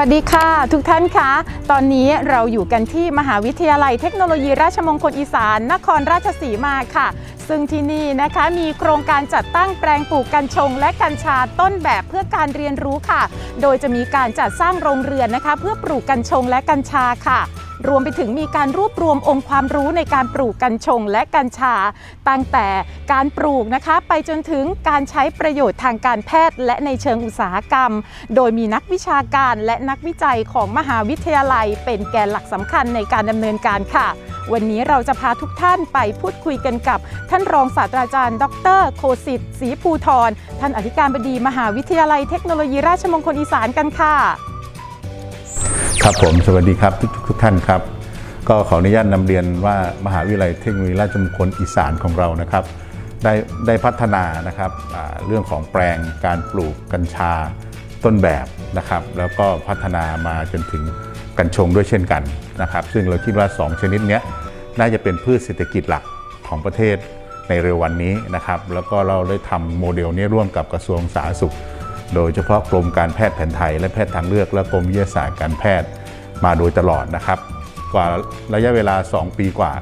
สวัสดีค่ะ ทุกท่านคะ ตอนนี้เราอยู่กันที่มหาวิทยาลัยเทคโนโลยีราชมงคลอีสาน นครราชสีมาค่ะ ซึ่งที่นี่นะคะมีโครงการจัดตั้งแปลงปลูกกัญชง และกัญชาต้นแบบเพื่อการเรียนรู้ค่ะ โดยจะมีการจัดสร้างโรงเรือนนะคะ เพื่อปลูกกัญชงและกัญชาค่ะ รวมไปถึงมีการรวบรวมองค์ความรู้ในการปลูกกัญชงและกัญชา ตั้งแต่การปลูกนะคะ ไปจนถึงการใช้ประโยชน์ทางการแพทย์ และในเชิงอุตสาหกรรม โดยมีนักวิชาการและนักวิจัยของมหาวิทยาลัย เป็นแกนหลักสำคัญในการดำเนินการค่ะ วันนี้เราจะพาทุกท่านไปพูดคุยกันกับ ท่านรองศาสตราจารย์ ดร โคสิทธิ์ศรีภูทรท่านอธิการบดีมหาวิทยาลัยเทคโนโลยีราชมงคลอีสานกันค่ะ ครับผมสวัสดีครับทุกทุกท่านครับ ก็ขออนุญาตนำเรียนว่ามหาวิทยาลัยเทคโนโลยีราชมงคลอีสานของเรานะครับ ได้ได้พัฒนานะครับเรื่องของแปลงการปลูกกัญชาต้นแบบนะครับ แล้วก็พัฒนามาจนถึงกัญชงด้วยเช่นกันนะครับ ซึ่งเราคิดว่า 2 ชนิดนี้น่าจะเป็นพืชเศรษฐกิจหลักของประเทศในเร็ววันนี้นะครับ แล้วก็เราได้ทำโมเดลนี้ร่วมกับกระทรวงสาธารณสุข โดยเฉพาะกรมการแพทย์แผนไทย และแพทย์ทางเลือกและกรมวิทยาศาสตร์การแพทย์มาโดยตลอดนะครับ กว่าระยะเวลา 2 ปีกว่า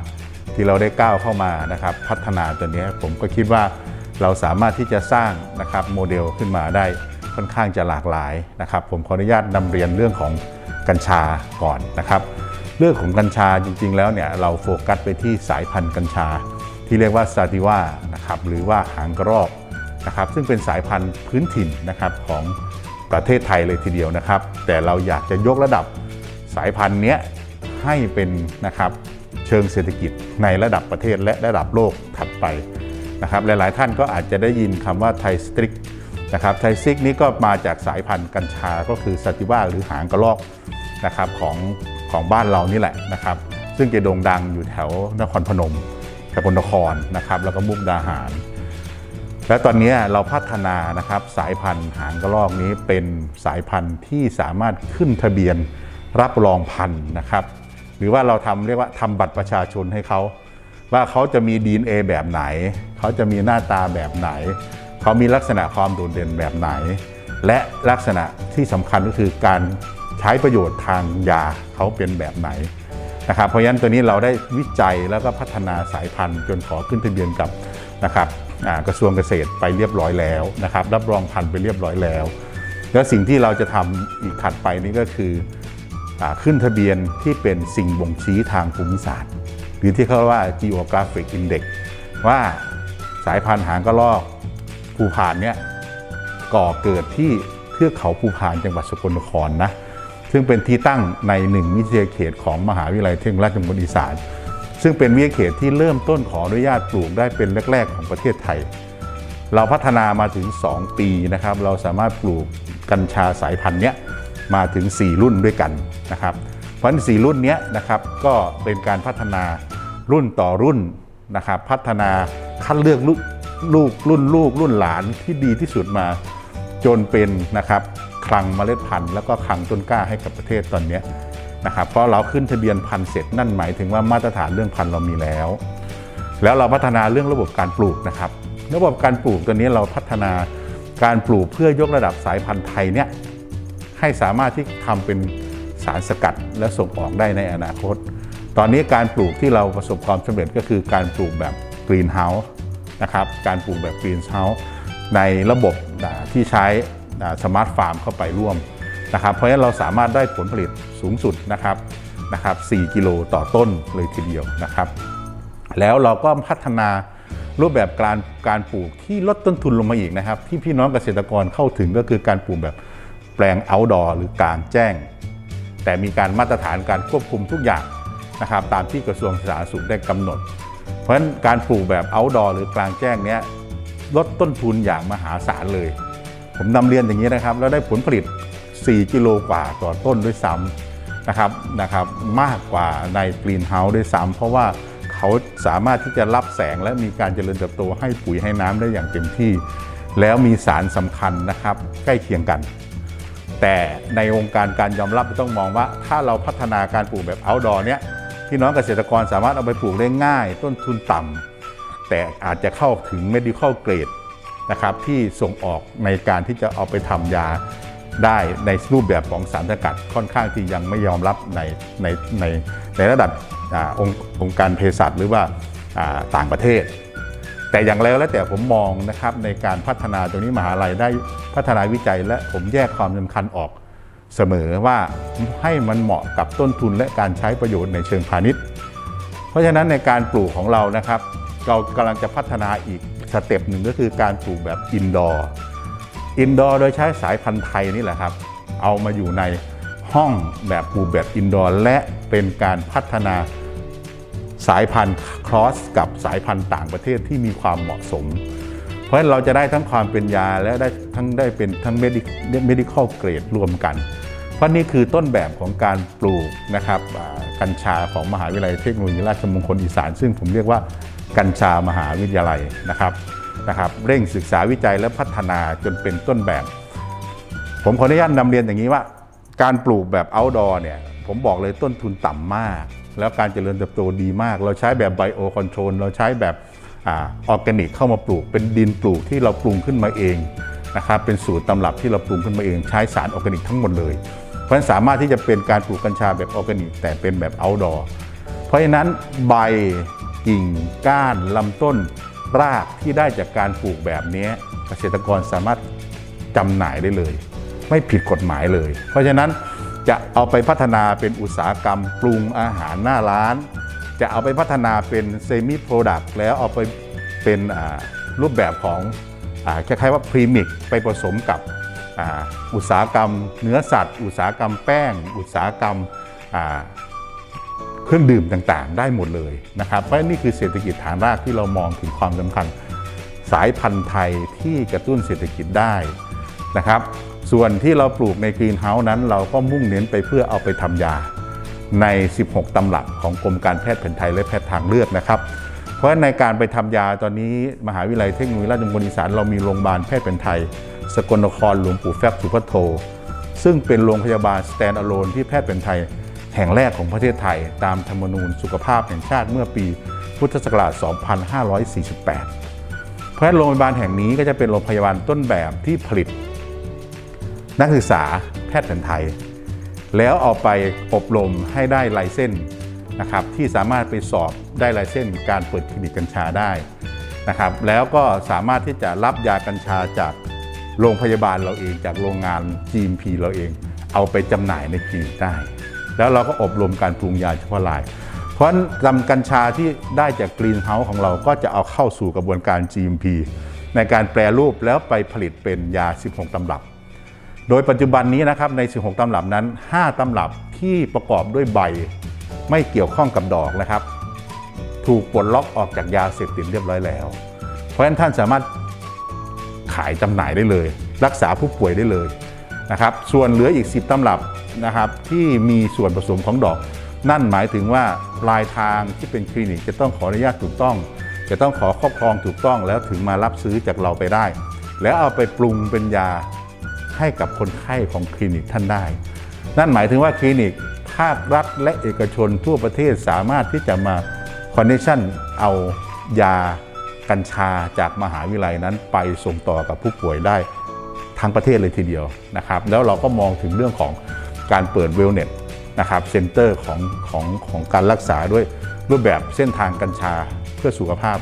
ที่เราได้ก้าวเข้ามานะครับ พัฒนาตัวนี้ผมก็คิดว่าเราสามารถที่จะสร้างนะครับโมเดลขึ้นมาได้ค่อนข้างจะหลากหลายนะครับ ผมขออนุญาตนำเรียนเรื่องของกัญชาก่อนนะครับ เรื่องของกัญชาจริง ๆ แล้วเนี่ยเราโฟกัสไปที่สายพันธุ์กัญชา ที่เรียกว่าซาติว่านะครับหรือว่าหางกระรอก นะครับซึ่งเป็นสายพันธุ์พื้นถิ่นนะครับของประเทศไทยเลยทีเดียวนะครับ แต่เราอยากจะยกระดับสายพันธุ์เนี้ยให้เป็นนะครับเชิงเศรษฐกิจในระดับประเทศและระดับโลกถัดไปนะครับหลายๆท่านก็อาจจะได้ยินคำว่าไทยสตริกนะครับไทยสตริกนี้ก็มาจากสายพันธุ์กัญชาก็คือสติว่าหรือหางกระรอกนะครับของของบ้านเรานี่แหละนะครับซึ่งจะโด่งดังอยู่แถวนครพนมสกลนครนะครับแล้วก็มุกดาหาร และตอนนี้เราพัฒนานะครับสายพันธุ์หางกระรอกนี้เป็นสายพันธุ์ที่สามารถขึ้นทะเบียนรับรองพันธุ์นะครับ หรือว่าเราทำเรียกว่าทำบัตรประชาชนให้เขา ว่าเขาจะมี DNA แบบไหน เขาจะมีหน้าตาแบบไหน เขามีลักษณะความโดดเด่นแบบไหน และลักษณะที่สำคัญก็คือการใช้ประโยชน์ทางยาเขาเป็นแบบไหนนะครับเพราะฉะนั้นตัวนี้เราได้วิจัยแล้วก็พัฒนาสายพันธุ์จนขอขึ้นทะเบียนกับ นะครับกระทรวงเกษตรไปเรียบร้อยแล้วนะครับ รับรองพันธุ์ไปเรียบร้อยแล้ว แล้วสิ่งที่เราจะทำอีกถัดไปนี้ก็คืออขึ้นทะเบียนที่เป็นสิ่งบ่งชี้ทางภูมิศาสตร์ หรือที่เขาเรียกว่า geographic index ว่าสายพันธุ์หางกระรอกภูพานเนี่ยก่อเกิดที่เทือกเขาภูพานจังหวัดสกลนครนะซึ่งเป็นที่ตั้งในหนึ่งวิทยาเขตของมหาวิทยาลัยเทคโนโลยีราชมงคลอีสาน ซึ่งเป็นวิทยเขตที่เริ่มต้นขออนุญาตปลูกได้เป็นแรก ๆ ของประเทศไทย เราพัฒนามาถึง 2 ปีนะครับ เราสามารถปลูกกัญชาสายพันธุ์เนี้ยมาถึง 4 รุ่นด้วยกันนะครับ เพราะฉะนั้น4รุ่นเนี้ยนะครับก็เป็นการพัฒนารุ่นต่อรุ่นนะครับพัฒนาคัดเลือกลูกลูกรุ่นลูกรุ่นหลานที่ดีที่สุดมา จนเป็นนะครับคลังเมล็ดพันธุ์แล้วก็คลังต้นกล้าให้กับประเทศตอนนี้ นะครับเพราะเราขึ้นทะเบียนพันธุ์เสร็จนั่นหมายถึงว่ามาตรฐานเรื่องพันธุ์เรามีแล้ว แล้วเราพัฒนาเรื่องระบบการปลูกนะครับ ระบบการปลูกตัวนี้เราพัฒนาการปลูกเพื่อยกระดับสายพันธุ์ไทยเนี่ยให้สามารถที่ทำเป็นสารสกัดและส่งออกได้ในอนาคต ตอนนี้การปลูกที่เราประสบความสำเร็จก็คือการปลูกแบบกรีนเฮาส์นะครับการปลูกแบบกรีนเฮาส์ในระบบที่ใช้สมาร์ทฟาร์มเข้าไปร่วม นะครับเพราะฉะนั้นเราสามารถได้ผลผลิตสูงสุดนะครับนะครับ4กิโลต่อต้นเลยทีเดียวนะครับ แล้วเราก็พัฒนารูปแบบการการปลูกที่ลดต้นทุนลงมาอีกนะครับ ที่พี่น้องเกษตรกรเข้าถึงก็คือการปลูกแบบแปลง outdoor หรือกลางแจ้ง แต่มีการมาตรฐานการควบคุมทุกอย่างนะครับ ตามที่กระทรวงสาธารณสุขได้กำหนด เพราะฉะนั้นการปลูกแบบ outdoor หรือกลางแจ้งเนี้ยลดต้นทุนอย่างมหาศาลเลย ผมนำเรียนอย่างนี้นะครับ แล้วได้ผลผลิต 4 กิโลกว่าต่อต้นด้วยซ้ำนะครับนะครับมากกว่าในกรีนเฮาส์ด้วยซ้ำเพราะว่าเขาสามารถที่จะรับแสงและมีการเจริญเติบโตให้ปุ๋ยให้น้ำได้อย่างเต็มที่ แล้วมีสารสำคัญนะครับใกล้เคียงกัน แต่ในวงการการยอมรับต้องมองว่า ถ้าเราพัฒนาการปลูกแบบ outdoor เนี้ยพี่น้องเกษตรกรสามารถเอาไปปลูกได้ง่าย ต้นทุนต่ำแต่อาจจะเข้าถึง medical grade นะครับที่ส่งออกในการที่จะเอาไปทำยา ได้ในรูปแบบของสารสกัดค่อนข้างที่ยังไม่ยอมรับในในในในระดับอองค์องค์การเภสัชหรือว่าต่างประเทศ แต่อย่างไรแล้วแต่ผมมองนะครับในการพัฒนาตรงนี้มหาลัยได้พัฒนาวิจัยและผมแยกความสำคัญออกเสมอว่าให้มันเหมาะกับต้นทุนและการใช้ประโยชน์ในเชิงพาณิชย์ เพราะฉะนั้นในการปลูกของเรานะครับ เรากำลังจะพัฒนาอีกสเต็ปหนึ่งก็คือการปลูกแบบอินดอร์ อินดอร์โดยใช้สายพันธุ์ไทยนี่แหละครับ เอามาอยู่ในห้องแบบปูแบบอินดอร์และเป็นการพัฒนาสายพันธุ์ครอสกับสายพันธุ์ต่างประเทศที่มีความเหมาะสม เพราะฉะนั้นเราจะได้ทั้งความเป็นยาและได้ทั้งได้เป็นทั้ง medical grade รวมกัน เพราะนี่คือต้นแบบของการปลูกนะครับกัญชาของมหาวิทยาลัยเทคโนโลยีราชมงคลอีสาน ซึ่งผมเรียกว่ากัญชามหาวิทยาลัยนะครับ นะครับเร่งศึกษาวิจัยและพัฒนาจนเป็นต้นแบบ ผมขออนุญาตนำเรียนอย่างนี้ว่า การปลูกแบบ outdoor เนี่ยผมบอกเลยต้นทุนต่ำมาก แล้วการเจริญเติบโตดีมาก เราใช้แบบ bio control เราใช้แบบออร์แกนิกเข้ามาปลูก เป็นดินปลูกที่เราปรุงขึ้นมาเองนะครับเป็นสูตรตำรับที่เราปรุงขึ้นมาเองใช้สารออร์แกนิกทั้งหมดเลย เพราะฉะนั้นสามารถที่จะเป็นการปลูกกัญชาแบบออร์แกนิกแต่เป็นแบบ outdoor เพราะฉะนั้นใบกิ่งก้านลำต้น รากที่ได้จากการปลูกแบบนี้เกษตรกรสามารถจำหน่ายได้เลย ไม่ผิดกฎหมายเลย เพราะฉะนั้นจะเอาไปพัฒนาเป็นอุตสาหกรรมปรุงอาหารหน้าร้าน จะเอาไปพัฒนาเป็นเซมิโปรดักต์แล้วเอาไปเป็นรูปแบบของคล้ายๆว่าพรีมิกไปผสมกับอ,อุตสาหกรรม เนื้อสัตว์ อุตสาหกรรมแป้ง อุตสาหกรรม เครื่องดื่มต่างๆ ได้หมดเลยนะครับ เพราะนี่คือเศรษฐกิจฐานรากที่เรามองถึงความสำคัญสายพันธุ์ไทยที่กระตุ้นเศรษฐกิจได้นะครับ ส่วนที่เราปลูกในกรีนเฮาส์นั้น เราก็มุ่งเน้นไปเพื่อเอาไปทำยาใน 16 ตำรับของกรมการแพทย์แผนไทยและแพทย์ทางเลือกนะครับ เพราะในการไปทำยาตอนนี้มหาวิทยาลัยเทคโนโลยีราชมงคลอีสานเรามีโรงพยาบาลแพทย์แผนไทย สกลนครหลวงปู่แฟบสุพัทโท ซึ่งเป็นโรงพยาบาลสแตนด์อะโลนที่แพทย์แผนไทย แห่งแรกของประเทศไทย ตามธรรมนูญสุขภาพแห่งชาติเมื่อปีพุทธศักราช 2548 เพราะฉะนั้นโรงพยาบาลแห่งนี้ก็จะเป็นโรงพยาบาลต้นแบบที่ผลิต นักศึกษาแพทย์แผนไทย แล้วเอาไปอบรมให้ได้ไลเส้นนะครับที่สามารถไปสอบได้ไลเส้นการเปิดคลินิกกัญชาได้นะครับแล้วก็สามารถที่จะรับยากัญชาจากโรงพยาบาลเราเองจากโรงงาน GMP เราเอง เอาไปจำหน่ายในคลินิกได้ แล้วเราก็อบรมการปรุงยาเฉพาะราย เพราะฉะนั้นลำกัญชาที่ได้จากกรีนเฮาส์ของเราก็จะเอาเข้าสู่กระบวนการ GMP ในการแปรรูปแล้วไปผลิตเป็นยา 16 ตำรับ โดยปัจจุบันนี้นะครับใน 16 ตำรับนั้น 5 ตำรับที่ประกอบด้วยใบไม่เกี่ยวข้องกับดอกนะครับ ถูกปลดล็อกออกจากยาเสพติดเรียบร้อยแล้ว เพราะฉะนั้นท่านสามารถขายจำหน่ายได้เลย รักษาผู้ป่วยได้เลย นะครับ ส่วนเหลืออีก 10ตำรับนะครับที่มีส่วนผสมของดอก นั่นหมายถึงว่าปลายทางที่เป็นคลินิกจะต้องขออนุญาตถูกต้อง จะต้องขอครอบครองถูกต้องแล้วถึงมารับซื้อจากเราไปได้ แล้วเอาไปปรุงเป็นยาให้กับคนไข้ของคลินิกท่านได้ นั่นหมายถึงว่าคลินิกภาครัฐและเอกชนทั่วประเทศสามารถที่จะมาคอนเนคชั่นเอายากัญชาจากมหาวิทยาลัยนั้นไปส่งต่อกับผู้ป่วยได้ ทั้งประเทศเลยทีเดียวนะครับ แล้วเราก็มองถึงเรื่องของการเปิดเวลเน็ตนะครับเซ็นเตอร์ของของของการรักษาด้วยรูปแบบเส้นทางกัญชาเพื่อสุขภาพ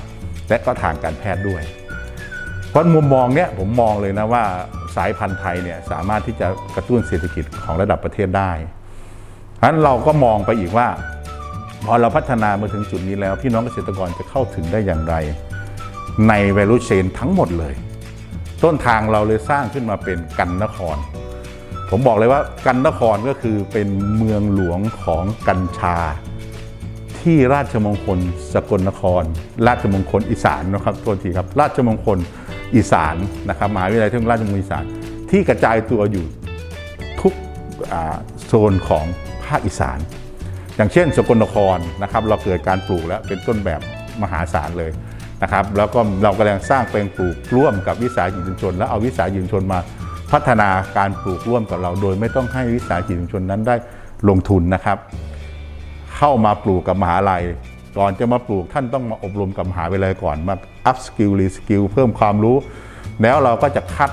และก็ทางการแพทย์ด้วย เพราะมุมมองเนี้ยผมมองเลยนะว่าสายพันธุ์ไทยเนี่ยสามารถที่จะกระตุ้นเศรษฐกิจของระดับประเทศได้ฉะนั้นเราก็มองไปอีกว่า พอเราพัฒนามาถึงจุดนี้แล้ว พี่น้องเกษตรกรจะเข้าถึงได้อย่างไร ใน value chain ทั้งหมดเลย ต้นทางเราเลยสร้างขึ้นมาเป็นกันนคร ผมบอกเลยว่ากันนครก็คือเป็นเมืองหลวงของกัญชา ที่ราชมงคลสกลนคร ราชมงคลอีสานนะครับโทษทีครับ ราชมงคลอีสานนะครับมหาวิทยาลัยเทคโนโลยีราชมงคลอีสาน ที่กระจายตัวอยู่ทุกโซนของภาคอีสาน อย่างเช่น สกลนครนะครับ เราเกิดการปลูกแล้วเป็นต้นแบบมหาศาลเลย นะครับแล้วก็เรากำลังสร้างแปลงปลูกร่วมกับวิสาหกิจชุมชน แล้วเอาวิสาหกิจชุมชนมาพัฒนาการปลูกร่วมกับเรา โดยไม่ต้องให้วิสาหกิจชุมชนนั้นได้ลงทุนนะครับ เข้ามาปลูกกับมหาลัยก่อนจะมาปลูกท่านต้องมาอบรมกับมหาวิทยาลัยก่อนมา up skill re skill เพิ่มความรู้ แล้วเราก็จะคัด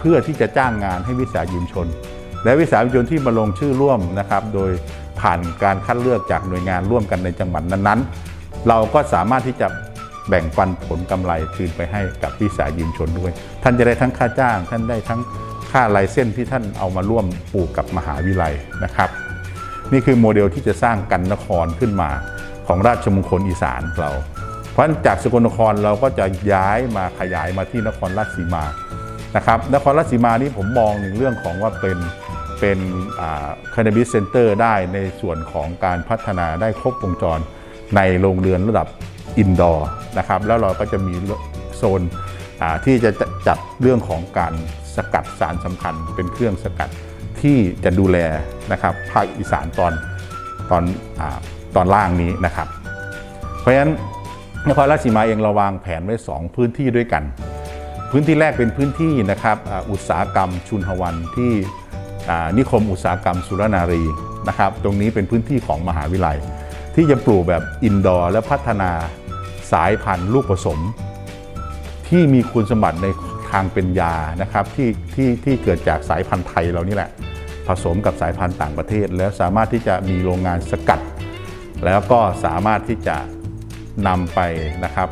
พืพื่อที่จะจ้างงานให้วิสาหกิจชุมชน และวิสาหกิจชุมชนที่มาลงชื่อร่วมนะครับ โดยผ่านการคัดเลือกจากหน่วยงานร่วมกันในจังหวัดนั้นๆ เราก็สามารถที่จะ แบ่งปันผลกำไรคืนไปให้กับวิสาหกิจชุมชนด้วย ท่านจะได้ทั้งค่าจ้าง ท่านได้ทั้งค่าลายเส้นที่ท่านเอามาร่วมปลูกกับมหาวิทยาลัยนะครับ นี่คือโมเดลที่จะสร้างกันนครขึ้นมาของราชมงคลอีสานเรา เพราะฉะนั้นจากสกลนครเราก็จะย้ายมาขยายมาที่นครราชสีมานะครับนครราชสีมานี่ผมมองในเรื่องของว่าเป็นเป็นคานาบิสเซ็นเตอร์ได้ในส่วนของการพัฒนาได้ครบวงจรในโรงเรือนระดับ อินดอร์นะครับแล้วเราก็จะมีโซนที่จะจัดเรื่องของการสกัดสารสำคัญ เป็นเครื่องสกัดที่จะดูแลนะครับภาคอีสานตอนตอนอตอนล่างนี้นะครับ เพราะฉะนั้นนครราชสีมาเองเราวางแผนไว้ 2 พื้นที่ด้วยกัน พื้นที่แรกเป็นพื้นที่นะครับอุตสาหกรรมชุนหวันที่นิคมอุตสาหกรรมสุรนารีนะครับ ตรงนี้เป็นพื้นที่ของมหาวิทยาลัย ที่จะปลูกแบบอินดอร์และพัฒนา สายพันธุ์ลูกผสม ที่มีคุณสมบัติในทางเป็นยานะครับที่ที่ที่เกิดจากสายพันธุ์ไทยเรานี่แหละ ผสมกับสายพันธุ์ต่างประเทศ แล้วสามารถที่จะมีโรงงานสกัด แล้วก็สามารถที่จะนำไปนะครับ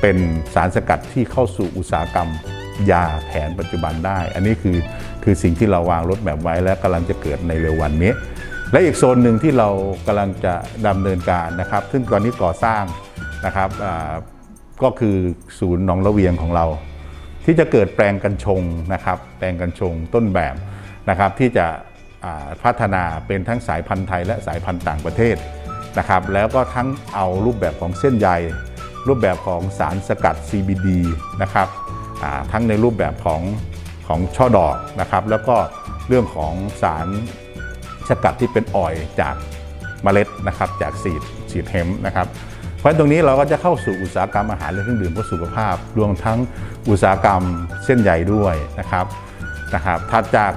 เป็นสารสกัดที่เข้าสู่อุตสาหกรรมยาแผนปัจจุบันได้ อันนี้คือคือสิ่งที่เราวางรถแบบไว้และกำลังจะเกิดในเร็ววันนี้ และอีกโซนหนึ่งที่เรากำลังจะดำเนินการนะครับ ซึ่งตอนนี้ก่อสร้างนะครับก็คือศูนย์หนองละเวียงของเรา ที่จะเกิดแปลงกัญชงนะครับ แปลงกัญชงต้นแบบนะครับ ที่จะพัฒนาเป็นทั้งสายพันธุ์ไทยและสายพันธุ์ต่างประเทศนะครับ แล้วก็ทั้งเอารูปแบบของเส้นใย รูปแบบของสารสกัด CBD นะครับทั้งในรูปแบบของของช่อดอกนะครับ แล้วก็เรื่องของสาร สกัดที่เป็นออยจากเมล็ดนะครับจากสีดสีดเฮมนะครับเพราะฉะนั้นตรงนี้เราก็จะเข้าสู่อุตสาหกรรมอาหารและเครื่องดื่มเพื่อสุขภาพ รวมทั้งอุตสาหกรรมเส้นใหญ่ด้วยนะครับนะครับถัดจาก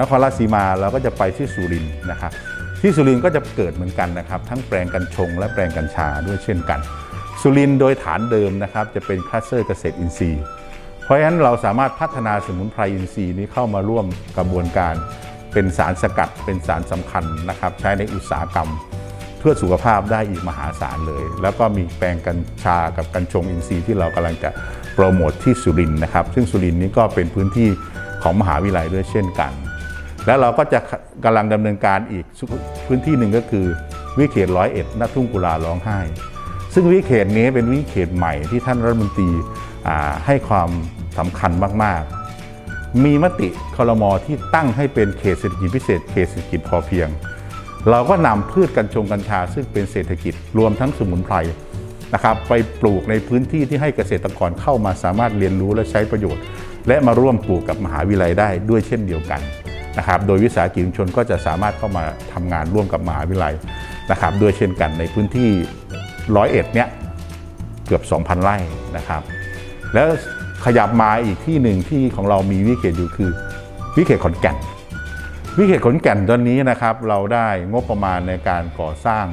นครราชสีมาเราก็จะไปที่สุรินทร์นะครับที่สุรินทร์ก็จะเกิดเหมือนกันนะครับทั้งแปลงกัญชง และแปลงกัญชาด้วยเช่นกัน สุรินทร์โดยฐานเดิมนะครับจะเป็นคลัสเตอร์เกษตรอินทรีย์ เพราะฉะนั้นเราสามารถพัฒนาสมุนไพรอินทรีย์นี้เข้ามาร่วมกระบวนการ เป็นสารสกัดเป็นสารสำคัญนะครับ ใช้ในอุตสาหกรรม เพื่อสุขภาพได้อีกมหาศาลเลย แล้วก็มีแปลงกัญชากับกัญชงอินทรีย์ที่เรากำลังจะโปรโมทที่สุรินนะครับ ซึ่งสุรินนี้ก็เป็นพื้นที่ของมหาวิทยาลัยด้วยเช่นกัน แล้วเราก็จะกำลังดำเนินการอีกพื้นที่หนึ่งก็คือวิเขตร้อยเอ็ดน้าทุ่งกุลาร้องไห้ ซึ่งวิเขตนี้เป็นวิเขตใหม่ที่ท่านรัฐมนตรีให้ความสำคัญมากๆ มีมติคลมอที่ตั้งให้เป็นเขตเศรษฐกิจพิเศษ เขตเศรษฐกิจพอเพียง เราก็นำพืชกัญชงกัญชา ซึ่งเป็นเศรษฐกิจรวมทั้งสมุนไพรนะครับไปปลูกในพื้นที่ที่ให้เกษตรกรเข้ามาสามารถเรียนรู้และใช้ประโยชน์ และมาร่วมปลูกกับมหาวิทยาลัยได้ด้วยเช่นเดียวกันนะครับ โดยวิสาหกิจชุมชนก็จะสามารถเข้ามาทำงานร่วมกับมหาวิทยาลัยนะครับด้วยเช่นกันในพื้นที่ร้อยเอ็ดเนี้ยเกือบ 2,000 ไร่นะครับ แล้ว ขยับมาอีกที่หนึ่งที่ของเรามีวิเขตอยู่คือวิเขตขอนแก่น วิเขตขอนแก่นตอนนี้นะครับ เราได้งบประมาณในการก่อสร้าง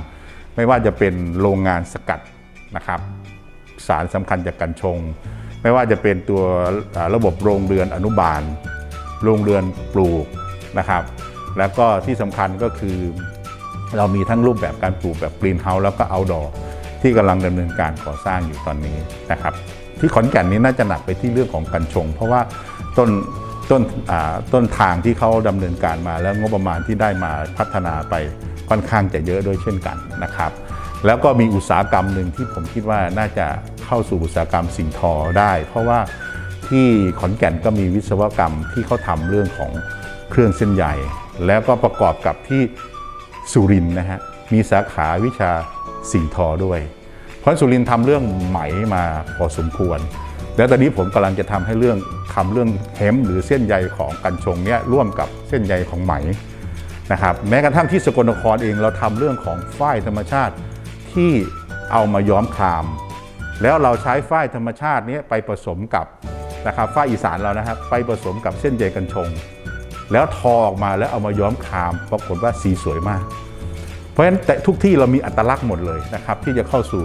ไม่ว่าจะเป็นโรงงานสกัดนะครับ สารสำคัญจากกัญชง ไม่ว่าจะเป็นตัวระบบโรงเรือนอนุบาล โรงเรือนปลูกนะครับ แล้วก็ที่สำคัญก็คือเรามีทั้งรูปแบบการปลูกแบบกรีนเฮาส์แล้วก็เอาดอที่กำลังดำเนินการก่อสร้างอยู่ตอนนี้นะครับ ที่ขอนแก่นนี้น่าจะหนักไปที่เรื่องของกัญชง เพราะว่าต้นต้นต้นทางที่เขาดำเนินการมาแล้วงบประมาณที่ได้มาพัฒนาไปค่อนข้างจะเยอะด้วยเช่นกันนะครับ แล้วก็มีอุตสาหกรรมหนึ่งที่ผมคิดว่าน่าจะเข้าสู่อุตสาหกรรมสิ่งทอได้ เพราะว่าที่ขอนแก่นก็มีวิศวกรรมที่เขาทำเรื่องของเครื่องเส้นใยแล้วก็ประกอบกับที่สุรินนะฮะมีสาขาวิชาสิ่งทอด้วย ราะสุรินทร์ทำเรื่องไหมมาพอสมควร แล้วตอนนี้ผมกำลังจะทำให้เรื่องทำเรื่องเฮมหรือเส้นใยของกัญชงเนี่ยร่วมกับเส้นใยของไหมนะครับแม้กระทั่งที่สกลนครเองเราทำเรื่องของฝ้ายธรรมชาติที่เอามาย้อมคราม แล้วเราใช้ฝ้ายธรรมชาตินี้ไปผสมกับนะครับฝ้ายอีสานเรานะครับไปผสมกับเส้นใยกัญชง แล้วทอออกมาแล้วเอามาย้อมครามปรากฏว่าสีสวยมาก เพราะฉะนั้นแต่ทุกที่เรามีอัตลักษณ์หมดเลยนะครับที่จะเข้าสู่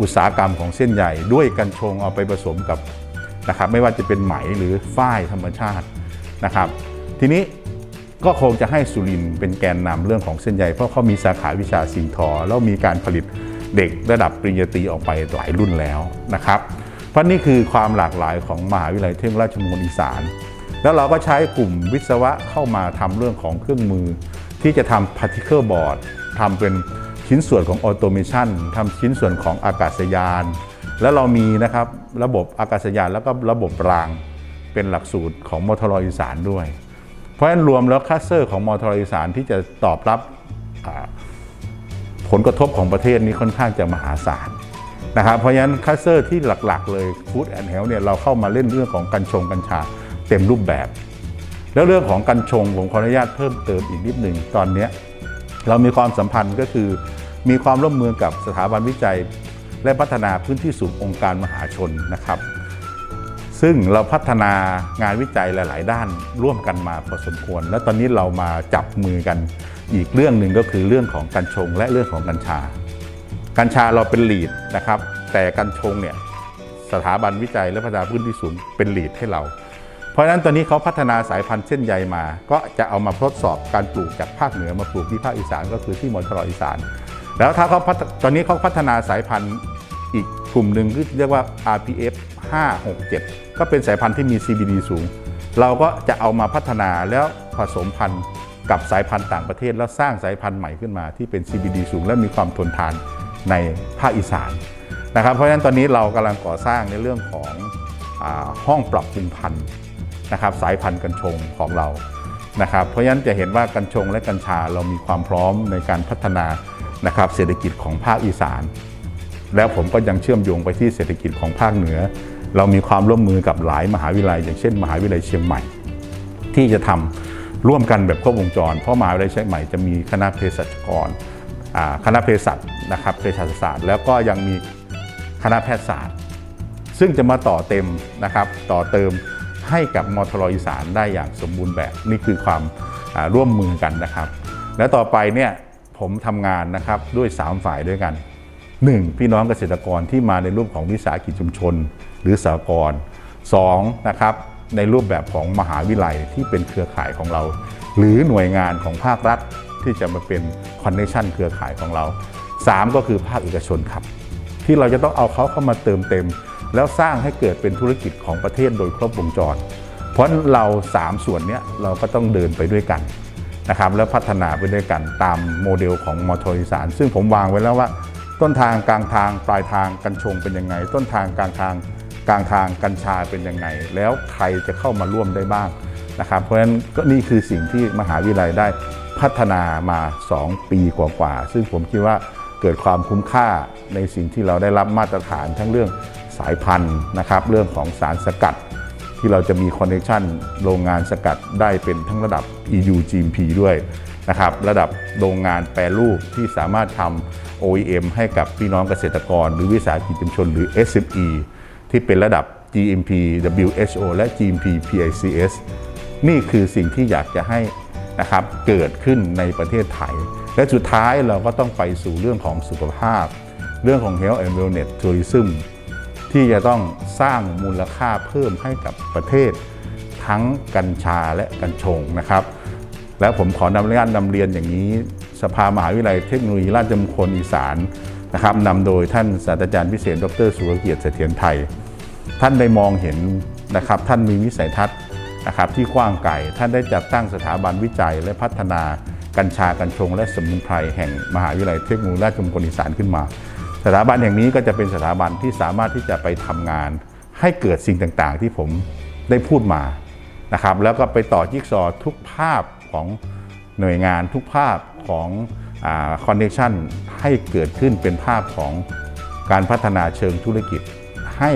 อุตสาหกรรมของเส้นใหญ่ด้วยกัญชงเอาไปผสมกับนะครับไม่ว่าจะเป็นไหมหรือฝ้ายธรรมชาตินะครับ ทีนี้ก็คงจะให้สุรินเป็นแกนนำเรื่องของเส้นใยเพราะเขามีสาขาวิชาสิ่งทอ แล้วมีการผลิตเด็กระดับปริญญาตรีออกไปหลายรุ่นแล้วนะครับ เพราะนี่คือความหลากหลายของมหาวิทยาลัยเทคโนโลยีราชมงคลอีสาน แล้วเราก็ใช้กลุ่มวิศวะเข้ามาทำเรื่องของเครื่องมือ ที่จะทำ particle board ทำเป็นชิ้นส่วนของ automation ทำชิ้นส่วนของอากาศยาน แล้วเรามีนะครับระบบอากาศยานแล้วก็ระบบรางเป็นหลักสูตรของมอทรอีสานด้วย เพราะฉะนั้นรวมแล้วคลัสเตอร์ของมอทรอีสานที่จะตอบรับผลกระทบของประเทศนี้ค่อนข้างจะมหาศาลนะครับเพราะฉะนั้นคลัสเตอร์ที่หลักๆ เลยฟู้ดแอนด์เฮลเนี่ยเราเข้ามาเล่นเรื่องของกัญชงกัญชาเต็มรูปแบบ แล้วเรื่องของกัญชงผมขออนุญาตเพิ่มเติมอีกนิดหนึ่งตอนนี้ เรามีความสัมพันธ์ก็คือ มีความร่วมมือกับสถาบันวิจัย และพัฒนาพื้นที่สูงองค์การมหาชนนะครับ ซึ่งเราพัฒนางานวิจัยหลาย ๆ ด้านร่วมกันมาพอสมควร และตอนนี้เรามาจับมือกันอีกเรื่องหนึ่งก็คือเรื่องของกัญชง และเรื่องของกัญชา กัญชาเราเป็นลีดนะครับ แต่กัญชงเนี่ยสถาบันวิจัยและพัฒนาพื้นที่สูงเป็นลีดให้เรา เพราะฉะนั้นตอนนี้เขาพัฒนาสายพันธุ์เส้นใยมา ก็จะเอามาทดสอบการปลูกจากภาคเหนือมาปลูกที่ภาคอีสานก็คือที่มณฑลอีสาน แล้วถ้าเขาพัฒตอนนี้เขาพัฒนาสายพันธุ์อีกกลุ่มหนึ่งที่เรียกว่า RPF 567 ก็เป็นสายพันธุ์ที่มี CBD สูง เราก็จะเอามาพัฒนาแล้วผสมพันธุ์กับสายพันธุ์ต่างประเทศ แล้วสร้างสายพันธุ์ใหม่ขึ้นมาที่เป็น CBD สูง และมีความทนทานในภาคอีสานนะครับ เพราะฉะนั้นตอนนี้เรากำลังก่อสร้างในเรื่องของอห้องปรับปรุงพันธุ์ นะครับสายพันธุ์กัญชงของเรานะครับเพราะฉะนั้นจะเห็นว่ากัญชงและกัญชาเรามีความพร้อมในการพัฒนานะครับเศรษฐกิจของภาคอีสาน แล้วผมก็ยังเชื่อมโยงไปที่เศรษฐกิจของภาคเหนือ เรามีความร่วมมือกับหลายมหาวิทยาลัย อย่างเช่น มหาวิทยาลัยเชียงใหม่ ที่จะทำร่วมกันแบบครบวงจร เพราะมหาวิทยาลัยเชียงใหม่จะมีคณะเภสัชกรคณะเภสัชนะครับเภสัชศาสตร์แล้วก็ยังมีคณะแพทยศาสตร์ ซึ่งจะมาต่อเต็มนะครับต่อเติม ให้กับมทรอีสานได้อย่างสมบูรณ์แบบนี่คือความร่วมมือกันนะครับ และต่อไปเนี่ยผมทำงานนะครับด้วย 3 ฝ่ายด้วยกัน 1. พี่น้องเกษตรกรที่มาในรูปของวิสาหกิจชุมชน หรือสหกรณ์สองนะครับในรูปแบบของมหาวิทยาลัยที่เป็นเครือข่ายของเรา หรือหน่วยงานของภาครัฐที่จะมาเป็นคอนเนคชันเครือข่ายของเรา 3 ก็คือภาคเอกชนครับ ที่เราจะต้องเอาเขาเข้ามาเติมเต็ม แล้วสร้างให้เกิดเป็นธุรกิจของประเทศโดยครบวงจร เพราะเรา 3 ส่วนเนี้ยเราก็ต้องเดินไปด้วยกันนะครับแล้วพัฒนาไปด้วยกันตามโมเดลของมอทอีสานซึ่งผมวางไว้แล้วว่า ต้นทางกลางทางปลายทางกัญชงเป็นยังไง ต้นทางกลางทางกลางทางกัญชาเป็นยังไง แล้วใครจะเข้ามาร่วมได้บ้างนะครับเพราะฉะนั้นก็นี่คือสิ่งที่มหาวิทยาลัยได้พัฒนามา 2 ปีกว่าๆซึ่งผมคิดว่าเกิดความคุ้มค่าในสิ่งที่เราได้รับมาตรฐานทั้งเรื่อง สายพันธุ์นะครับ เรื่องของสารสกัด ที่เราจะมีคอนเนคชันโรงงานสกัดได้เป็นทั้งระดับ EU GMP ด้วยนะครับระดับโรงงานแปรรูปที่สามารถทำ OEM ให้กับพี่น้องเกษตรกร หรือวิสาหกิจชุมชนหรือ SME ที่เป็นระดับ GMP WHO และ GMP PICS นี่คือสิ่งที่อยากจะให้นะครับเกิดขึ้นในประเทศไทย และสุดท้ายเราก็ต้องไปสู่เรื่องของสุขภาพ เรื่องของ Health and Wellness Tourism ที่จะต้องสร้างมูลค่าเพิ่มให้กับประเทศ ทั้งกัญชาและกัญชงนะครับ และผมขอนำเรียนนำเรียนอย่างนี้ สภามหาวิทยาลัยเทคโนโลยีราชมงคลอีสานนะครับนำโดยท่านศาสตราจารย์พิเศษ ดร สุรเกียรติเสถียรไทย ท่านได้มองเห็นนะครับท่านมีวิสัยทัศน์นะครับที่กว้างไกลท่านได้จัดตั้งสถาบันวิจัยและพัฒนากัญชากัญชง และสมุนไพรแห่งมหาวิทยาลัยเทคโนโลยีราชมงคลอีสานขึ้นมา สถาบันแห่งนี้ก็จะเป็นสถาบันที่สามารถที่จะไปทำงาน ให้เกิดสิ่งต่างๆ ที่ผมได้พูดมานะครับ แล้วก็ไปต่อจิ๊กซอว์ทุกภาพของหน่วยงานทุกภาพของคอนเนคชันให้เกิดขึ้นเป็นภาพของการพัฒนาเชิงธุรกิจ ให้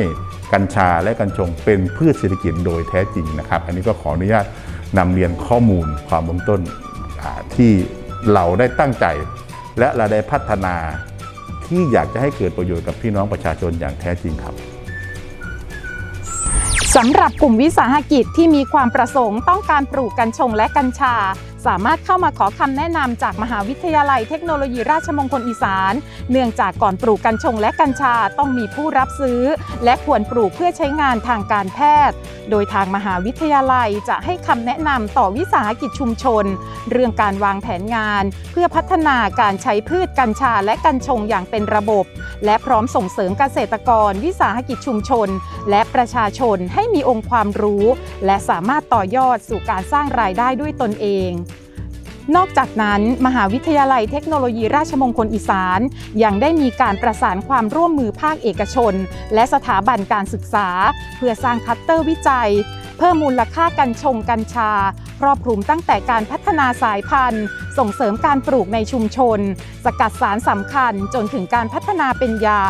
กัญชาและกัญชงเป็นพืชเศรษฐกิจโดยแท้จริงนะครับ อันนี้ก็ขออนุญาตนำเรียนข้อมูลความเบื้องต้นที่เราได้ตั้งใจ และเราได้พัฒนา ที่อยากจะให้เกิดประโยชน์กับพี่น้องประชาชนอย่างแท้จริงครับสำหรับกลุ่มวิสาหกิจที่มีความประสงค์ต้องการปลูกกัญชงและกัญชาสามารถเข้ามาขอคำแนะนำจากมหาวิทยาลัยเทคโนโลยีราชมงคลอีสาน เนื่องจากก่อนปลูกกัญชงและกัญชาต้องมีผู้รับซื้อ และควรปลูกเพื่อใช้งานทางการแพทย์ โดยทางมหาวิทยาลัยจะให้คำแนะนำต่อวิสาหกิจชุมชน เรื่องการวางแผนงาน เพื่อพัฒนาการใช้พืชกัญชาและกัญชงอย่างเป็นระบบ และพร้อมส่งเสริมเกษตรกร วิสาหกิจชุมชน และประชาชนให้มีองค์ความรู้ และสามารถต่อยอดสู่การสร้างรายได้ด้วยตนเองนอกจากนั้น มหาวิทยาลัยเทคโนโลยีราชมงคลอีสาน ยังได้มีการประสานความร่วมมือภาคเอกชน และสถาบันการศึกษา เพื่อสร้างคัตเตอร์วิจัย เพิ่มมูลค่ากัญชงกัญชา ครอบคลุมตั้งแต่การพัฒนาสายพันธุ์ ส่งเสริมการปลูกในชุมชน สกัดสารสำคัญจนถึงการพัฒนาเป็นยา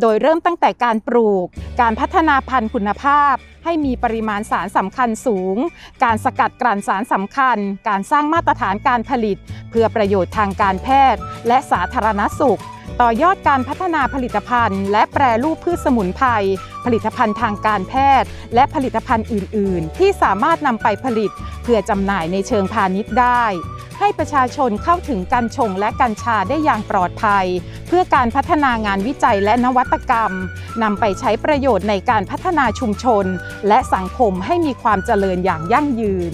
โดยเริ่มตั้งแต่การปลูก การพัฒนาพันธุ์คุณภาพ ให้มีปริมาณสารสำคัญสูง การสกัดกลั่นสารสำคัญ การสร้างมาตรฐานการผลิต เพื่อประโยชน์ทางการแพทย์ และสาธารณสุข ต่อยอดการพัฒนาผลิตภัณฑ์ และแปรรูปพืชสมุนไพร ผลิตภัณฑ์ทางการแพทย์ และผลิตภัณฑ์อื่น ๆ ที่สามารถนำไปผลิตเพื่อจำหน่ายในเชิงพาณิชย์ได้ ให้ประชาชนเข้าถึงกัญชงและกัญชาได้อย่างปลอดภัย เพื่อการพัฒนางานวิจัยและนวัตกรรมนำไปใช้ประโยชน์ในการพัฒนาชุมชน และสังคมให้มีความเจริญอย่างยั่งยืน